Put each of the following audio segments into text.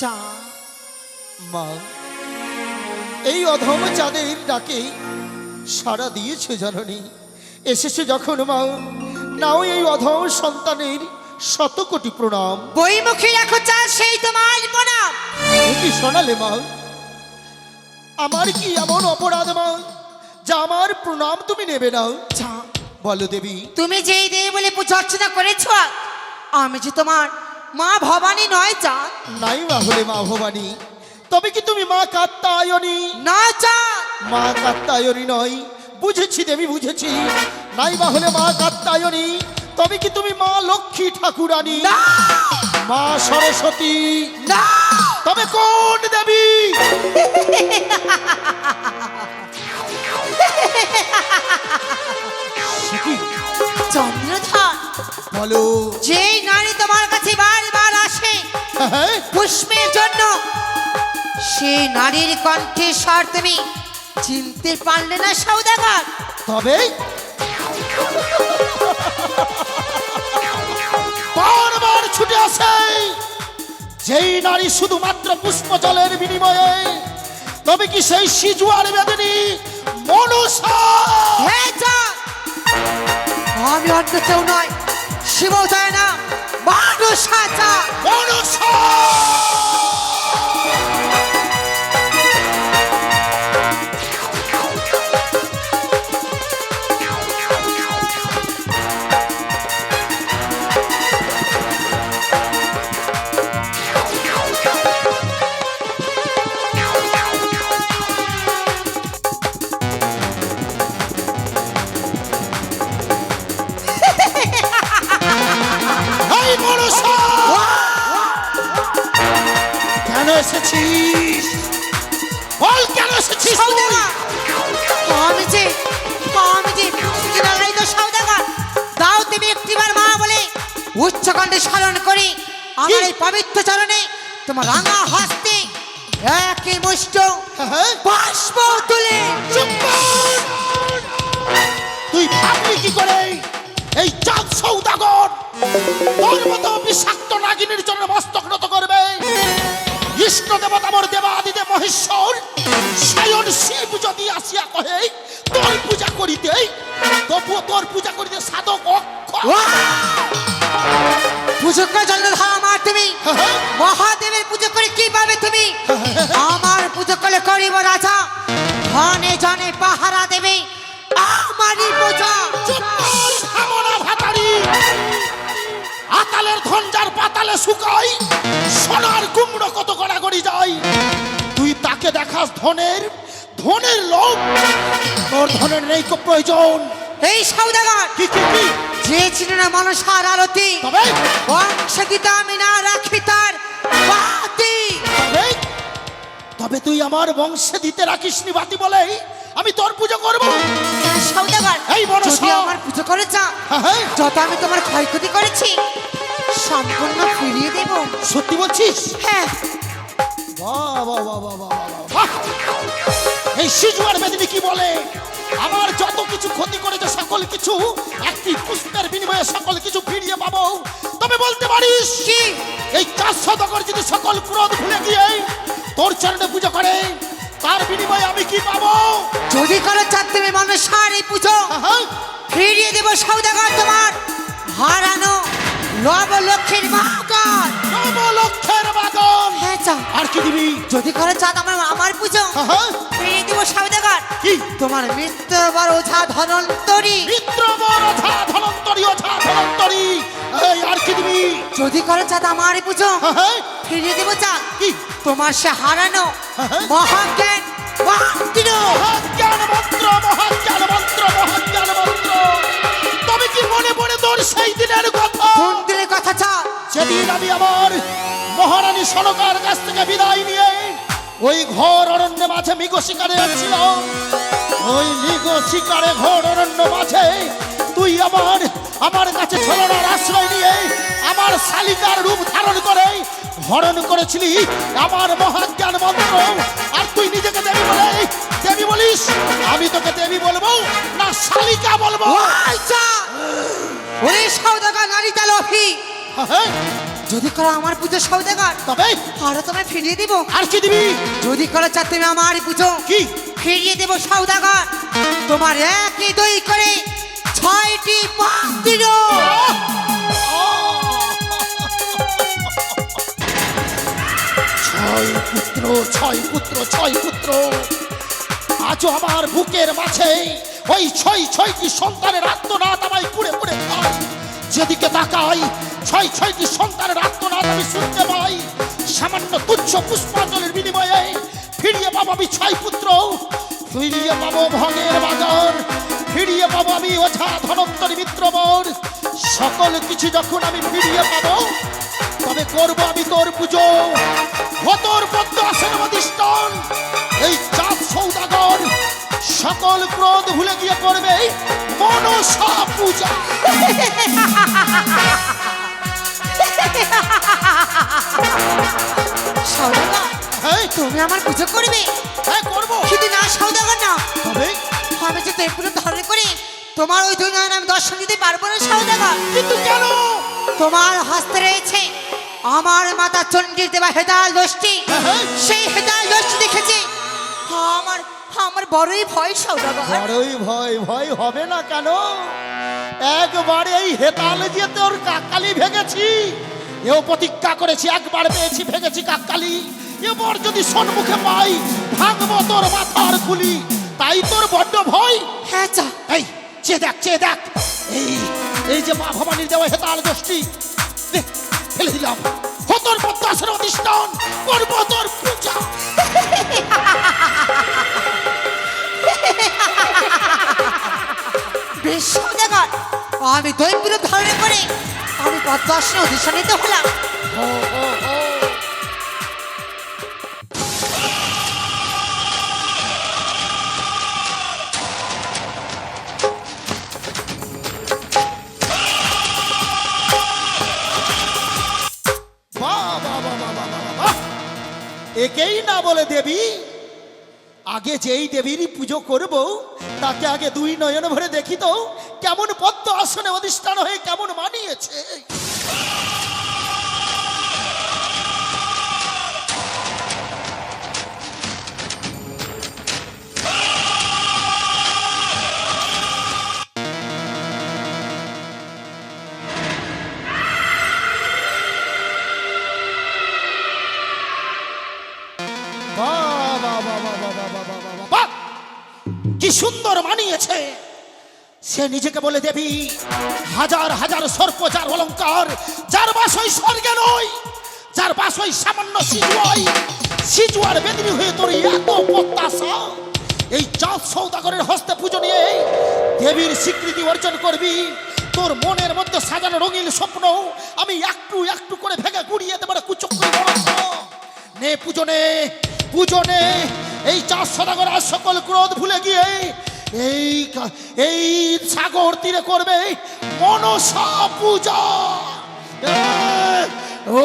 চা মা এই অধম চাঁদের ডাকে সারা দিয়েছে জননী। এসেছে যখন মা নাও এই অধম সন্তানের শত কোটি প্রণাম। বইমুখী রাখো চা সেই তোমার প্রণাম। কি শোনালে মা আমার কি এমন অপরাধ মা যা আমার প্রণাম তুমি নেবে না? চা বলো দেবী। তুমি যেই দেবী বলে পূজা অর্চনা করেছ আমি যে তোমার মা ভবানী নয় চা। নাই মা হলে মা ভবানী। তবে কি তুমি মা কাত্তায়নী? না চা। মা কাত্তায়নী নয়। বুঝেছি দেবী বুঝেছি। নাই বা হলে মা কাত্তায়নী। তবে কি তুমি মা লক্ষ্মী ঠাকুরানী? না। মা সরস্বতী। না। তবে কোন দেবী? কি? চন্দ্রধর বলো। যেই নারী তোমার কাছে বারবার আসে হ্যাঁ। পুষ্পের জন্য সেই নারীর কণ্ঠে স্বর তুমি চিনতে পারলে না সৌদাগর। তবে? বারবার ছুটে আসে। যেই নারী শুধুমাত্র পুষ্প জলের বিনিময়ে তবে কি সেই সিজুয়ার বেদনী মনুষা হ্যাঁ আমি অন্য কেউ নয় শিব চায় না মানুষ মনুষা আমার এই পবিত্র চরণে তোমার রাঙা হস্তে একই মুষ্ট হ্যাঁ? বাষ্প তুলে তুই ভাবলি কি করে? এই চাঁদ সৌদাগর তোর মতো বিষাক্ত নাগিনীর জন্য মস্তক নত করবে। ইষ্ট দেবতা মোর দেবাদিদেব মহেশ্বর স্বয়ং শিব যদি আসিয়া কহে তোর পূজা করিতে তবুও তোর পূজা করিতে সাধক অক্ষ পুজো করে আমার তুমি? মহাদেবের পুজো করে কি পাবে তুমি? আমার পুজো করে করিব রাজা। ধনে জনে পাহারা দেবে। আমারই পূজা। আতালের ধনজার পাতালে শুকাই সোনার কুমড়ো কত গড়াগড়ি যায়। তুই তাকে দেখাস ধনের ধনের লোক তোর ধনের নেই কো প্রয়োজন। এই সৌদাগর কি কি কি? যে ছিল না মনসার আরতি তবে? বংশগীত আমি না রাখি তার বাতি। তবে? তুই আমার বংশে দিতে রাখিস নি বাতি বলেই আমি তোর পুজো করব। সৌদাগর এই। যদি আমার পুজো করে চা হ্যাঁ, হ্যাঁ, যত আমি তোমার ক্ষয়ক্ষতি করেছি সম্পূর্ণ ফিরিয়ে দেব। সত্যি বলছিস? হ্যাঁ। বাহ, বাহ, বাহ, বাহ, বাহ, বাহ, বাহ। এই মেদিনী কি বলে? আমার যত কিছু ক্ষতি করেছে সকল কিছু একটি পুষ্পের বিনিময়ে সকল কিছু ফিরিয়ে পাবো। তবে বলতে পারিস কি? এই চার শতকর যদি সকল ক্রোধ ভুলে গিয়ে তোর চরণে পুজো করে তার বিনিময়ে আমি কি পাবো? যদি করো চার তুমি মনসার এই পুজো আহা, ফিরিয়ে দেব সৌদাগর তোমার। হারানো লব লক্ষ্মীর মাগর নবলক্ষের বাদন হ্যাঁ আর কি দিবি? যদি করো চাঁদ আমার আমার পুজো। ফিরিয়ে দেব সৌদাগর কি? তোমার মৃত্যু বড় ওঝা ধনন্তরী। মিত্র বড় ঝা ধনন্তরী ও ঝা ধনন্তরী। এই আর কি দিবি? যদি করো চাঁদ আমার পুজো। আহা, ফিরিয়ে দেব চাঁদ কি? তোমার সে হারানো হ্যাঁ। মহাজ্ঞান মহান্তির মহাজ্ঞান মন্ত্র মহাজ্ঞান মন্ত্র মহাজ্ঞান মন্ত্র। তবে কি মনে পড়ে তোর সেই দিনের সেদিন আমি আমার মহারানী সনকার কাছ থেকে বিদায় নিয়ে ওই ঘর অরণ্যে মাঝে মৃগ শিকারে যাচ্ছিলাম ওই মৃগ শিকারে ঘর অরণ্য মাঝে তুই আমার আমার কাছে ছলনার আশ্রয় নিয়ে আমার শালিকার রূপ ধারণ করে হরণ করেছিলি আমার মহাজ্ঞান মন্ত্র। আর তুই নিজেকে দেবী বলে, দেবী বলিস? আমি তোকে দেবী বলব না শালিকা বলব? ওরে সৌদাগর নারী হ্যাঁ যদি করো আমার পুজো সৌদাগর তবে? আরও তোমায় ফিরিয়ে দিব। আর কি দিবি? যদি করো চার তুমি আমার পুজো কি? ফিরিয়ে দেব সৌদাগর। তোমার একই দই করে ছয়টি পাক দিল। ছয় পুত্র ছয় পুত্র ছয় পুত্র। আজও আমার বুকের মাঝে ওই ছয় ছয়টি সন্তানের আত্মনাথ আমায় পুড়ে পুড়ে যেদিকে তাকাই ছয় ছয়টি সন্তানের আত্মনাথ আমি শুনতে পাই। সামান্য তুচ্ছ পুষ্পাঞ্জলির বিনিময়ে ফিরিয়ে পাবো আমি ছয় পুত্র। ফিরিয়ে পাবো ভগের বাজার, ফিরিয়ে পাবো আমি ওঝা ধনন্তরী মিত্রবর সকল কিছু যখন আমি ফিরিয়ে পাবো, তবে করব আমি তোর পুজো। ভতর পদ্ম আসেন অধিষ্ঠান, এই চাঁদ সৌদাগর। সকল ক্রোধ ভুলে গিয়ে করবে মনসা পূজা। সৌদাগর হ্যাঁ? তুমি আমার পুজো করবে? হ্যাঁ করব। শুধু না সৌদাগর না। তবে? আমি যে ধারণ করে তোমার ওই দুই নয়ন আমি দর্শন দিতে পারব না সৌদাগর কিন্তু কেন? তোমার হস্তে রয়েছে আমার মাতা চণ্ডীর দেবা হেদাল দোষটি। হ্যাঁ। সেই হেদাল দোষটি দেখেছি। আমার আমার বড়ই ভয় সৌদাগর বড়ই ভয় ভয় হবে না কেন? একবারে এই হেতালে যে তোর কাকালি ভেঙেছি। এও প্রতিজ্ঞা করেছি একবার পেয়েছি ভেঙেছি কাকালি এবার যদি সন্মুখে পাই ভাঙবো তোর মাথার খুলি। তাই তোর বড্ড ভয়। হ্যাঁ চা। এই চেয়ে দেখ চেয়ে দেখ। এই এই যে মা ভবানীর দেওয়া হেতাল গোষ্ঠী দে, ফেলে দিলাম। হতর পদ্মাসের অধিষ্ঠান। করব তোর পূজা। বেশ সৌদাগর আমি দৈপুরে ধারণ করে আমি পদ্মাসনে অধিষ্ঠানিত হলাম। ও, ও। একেই না বলে দেবী। আগে যেই দেবীরই পুজো করব তাকে আগে দুই নয়ন ভরে দেখি তো। কেমন পদ্ম আসনে অধিষ্ঠান হয়ে কেমন মানিয়েছে কি সুন্দর মানিয়েছে সে নিজেকে বলে দেবী, হাজার হাজার সর্প যার অলঙ্কার, যার বাস ওই স্বর্গে নয়, যার বাস ওই সামান্য সিজুয়াই। সিজুয়ার বেদিনী হয়ে তোর এত প্রত্যাশা, এই চাঁদ সৌদাগরের হস্তে পুজো নিয়ে দেবীর স্বীকৃতি অর্জন করবি। তোর মনের মধ্যে সাজানো রঙিন স্বপ্ন আমি একটু একটু করে ভেঙে গুড়িয়ে দেবার কুচক করে বলছো নে পূজনে পূজনে এই চার সদাগর সকল ক্রোধ ভুলে গিয়ে এই এই সাগর তীরে করবে মনসা পূজা ও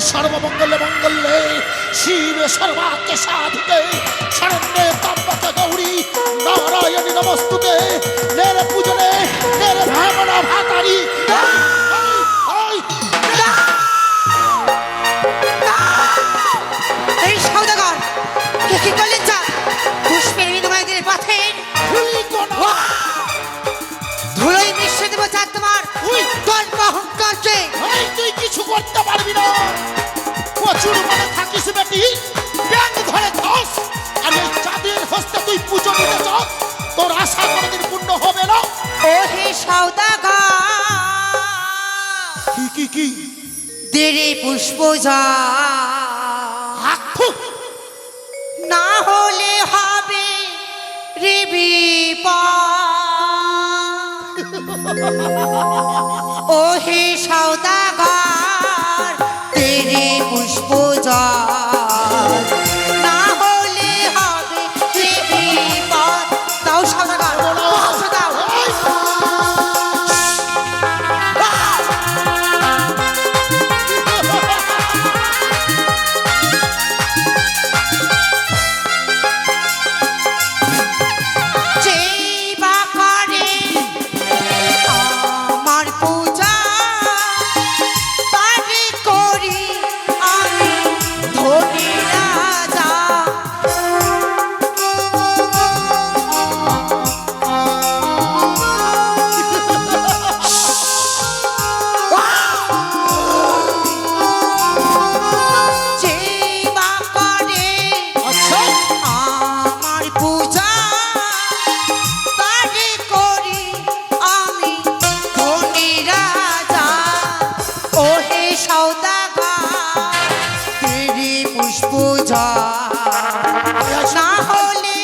সর্বমঙ্গলে মঙ্গলে শিব সর্বাত্মে সাধিকে শরণ্যে তাম্বকে গৌরী নারায়ণী নমস্তুতে নের পূজনে নের ভাবনা ভাতারি এই, সৌদাগর কে সৌদাগর কি কি কি? দেরে পুষ্প না হলে হবে রে। ও হে সৌদাগর পুষ্প যা। না হলে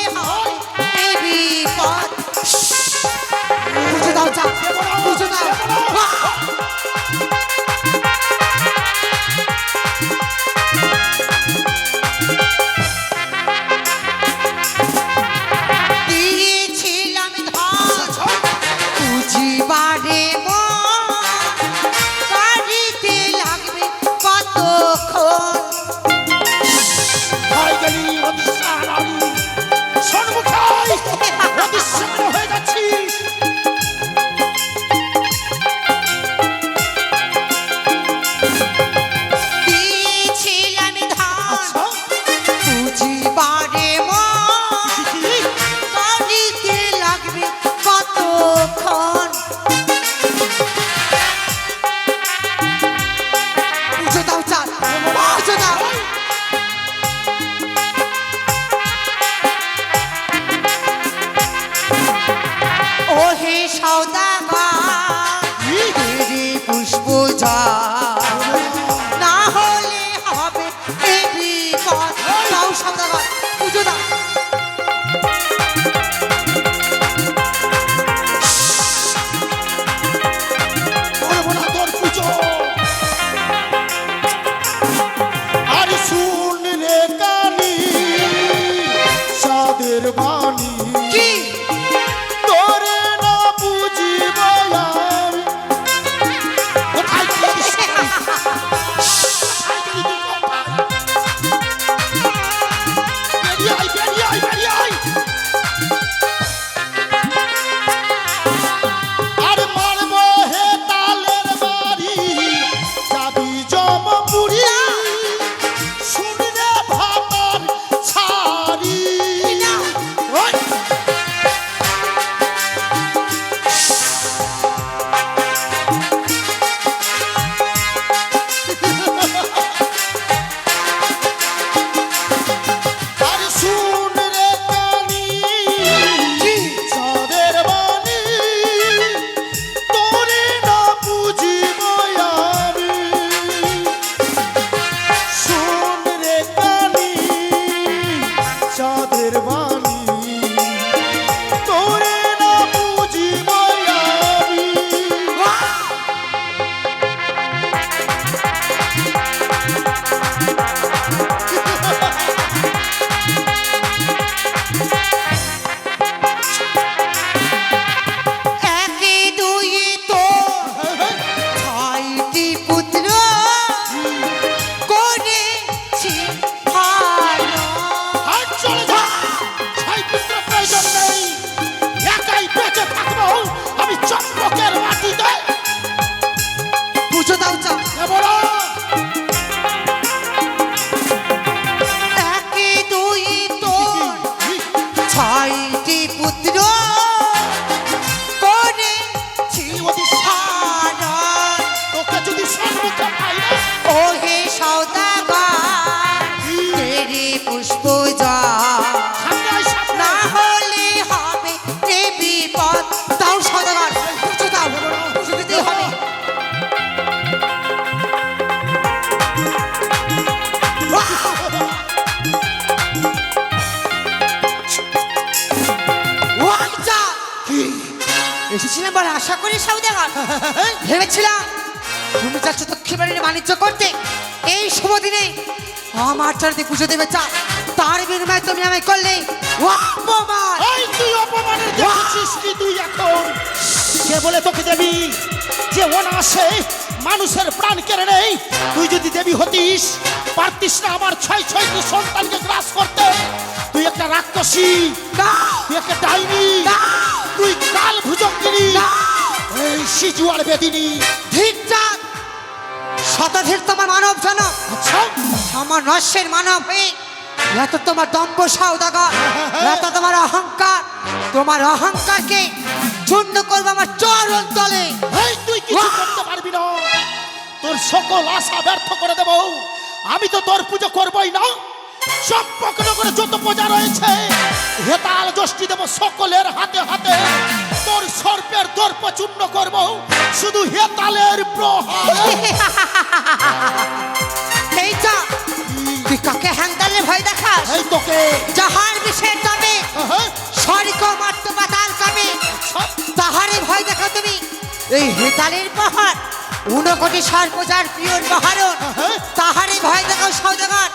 ও হে এসেছিলাম বলে আশা করি সৌদাগর ভেবেছিলাম তুমি যাচ্ছ দক্ষিণ বাড়ির বাণিজ্য করতে এই শুভ দিনে আমার চারিতে পুজো দেবে চা। তার বিনিময়ে তুমি আমায় করলে অপমান। এই তুই অপমানের দেখেছিস কি তুই এখন? কে বলে তোকে দেবী যে অনাসে মানুষের প্রাণ কেড়ে নেই তুই যদি দেবী হতিস পারতিস না আমার ছয় ছয়টি সন্তানকে গ্রাস করতে। তুই একটা রাক্ষসী। তুই একটা ডাইনি। তুই কাল ভুজঙ্গিনী এই সিজুয়ার বেদিনী। ঠিক চাঁদ শতাধিক তোমার মানব জন আচ্ছা। আমার নস্যের মানব হয়ে এত তোমার দম্ভ সৌদাগর এত তোমার অহংকার। তোমার অহংকারকে চূর্ণ করব আমার চরণ তলে। তুই কিছু করতে পারবি না। তোর সকল আশা ব্যর্থ করে দেব। আমি তো তোর পুজো করবই না। চম্পকনগরে যত পূজা রয়েছে হেতাল যষ্টি দেব সকলের হাতে হাতে। তোর সর্পের দর্প চূর্ণ করব শুধু হেতালের প্রহারে। এই চা তুই কাকে হ্যাংদালে ভয় দেখাস? এই তোকে। যাহার বিষের তবে স্বর্গ মাত্র পাতাল কবে সব তাহারে ভয় দেখা তুমি। এই হেতালের পাহাড় ঊনকোটি সর্বজার প্রিয়র পাহাড়। তাহারে ভয় দেখাও সৌদাগর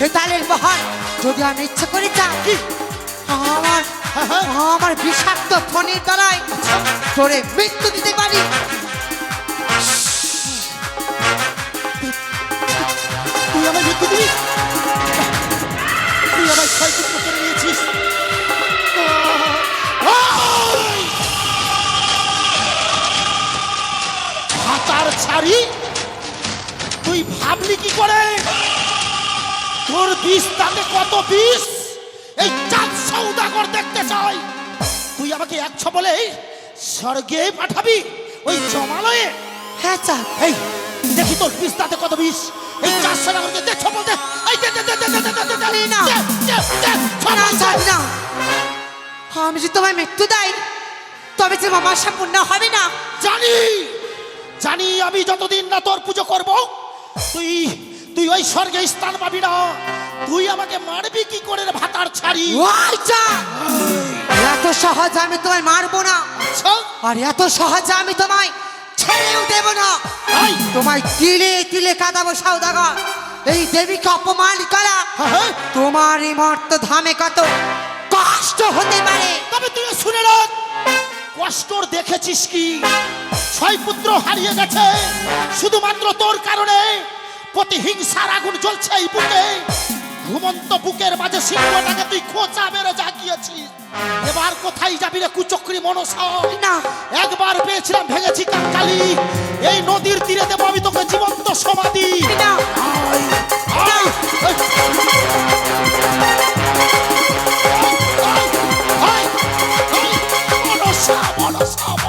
হেতালের পাহাড় যদি আমি ইচ্ছে করে যাই আমার হ্যাঁ। আমার বিষাক্ত ফোনের দ্বারাই তোরে মৃত্যু দিতে পারি। তুই আমার মৃত্যু দিবি? যত বিষ এই চাঁদ সৌদাগর দেখতে চাই। তুই আমাকে একশো বলে স্বর্গে পাঠাবি ওই জমালয়ে। হ্যাঁ চাঁদ এই দেখি তোর বিষ তাতে কত বিষ। এই চাঁদ সৌদাগরকে দেখছ বলতে না। না আমি যদি তোমায় মৃত্যু দেয় তবে যে মামার আশা হবে না। জানি জানি আমি যতদিন না তোর পুজো করব তুই তুই ওই স্বর্গে স্থান পাবি না। তুই আমাকে মারবি কি করে রে ভাতার ছাড়ি? ওই চাঁদ এত সহজ আমি তোমায় মারবো না। আর এত সহজে আমি তোমায় ছেড়েও দেব না। এই, তোমায় তিলে তিলে কাঁদাবো সৌদাগর এই দেবীকে অপমান করা হ্যাঁ, তোমার এই মর্ত ধামে কত কষ্ট হতে পারে। তবে তুই শুনে রাখ কষ্টর দেখেছিস কি? ছয় পুত্র হারিয়ে গেছে শুধুমাত্র তোর কারণে। প্রতিহিংসার আগুন জ্বলছে এই বুকে। ঘুমন্ত বুকের মাঝে সিংহটাকে তুই খোঁচা মেরে জাগিয়েছিস। এবার কোথায় যাবি রে কুচক্রি মনস? না। একবার পেয়েছিলাম ভেঙেছি কাককালি এই নদীর তীরে দেবো আমি তোকে জীবন্ত সমাধি। না। মনসা মনসা।